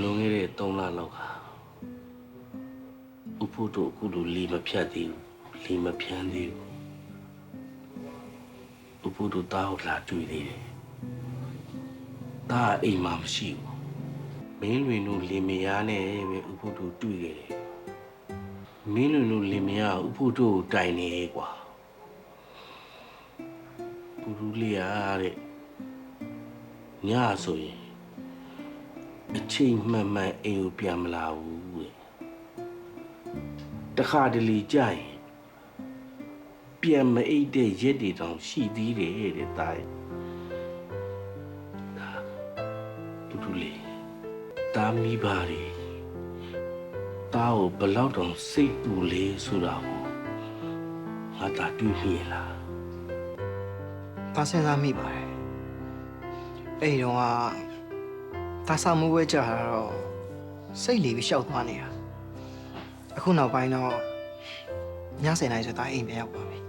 လွန်ခဲ့တဲ့3လလောက်ကဥဖို့တို့အခုလိုလီမဖြတ်သေးဘူးလီမဖြန်းသေးဘူးဥဖို့တို့တားဟုတ်လာတွေ့သေးတယ်တားအိမ်မှာမရှိဘူးမင်းလွင်တို့လင်မယားနဲ့ပဲဥဖို့တို့တွေ့ခဲ့တယ်မင်းလွင်တို့လင်မယားဥဖို့တို့ကိုတိုင်နေကွာပူရူလေးရတဲ့ညဆိုရင်အ ချိန်မှန်မှန်အိမ်ကိုပြန်မလာဘူးတဲ့တခါတလေကြာရင်ပြန်မအိတ်တဲ့ရက်တွေတောင်ရှိသေးတယ်တဲ့တာရဲ့ဒါတူတူလေးတာမိပါလေတာကိုဘယ်လောက်တောင်စိတ်ပူလေဆိုတာကိုငါတာတွေးမိလား။ဒါစဉ်းစားမိပါတယ်။အဲ့ဒီတော့က ဒါဆောင်မှုဝဲကြတာတော့စိတ်လီပြီးရှောက်သွားနေတာ။အခုနောက်ပိုင်းတော့ည7:00နာရီဆိုဒါအိမ်ပြန်ရောက်ပါပြီ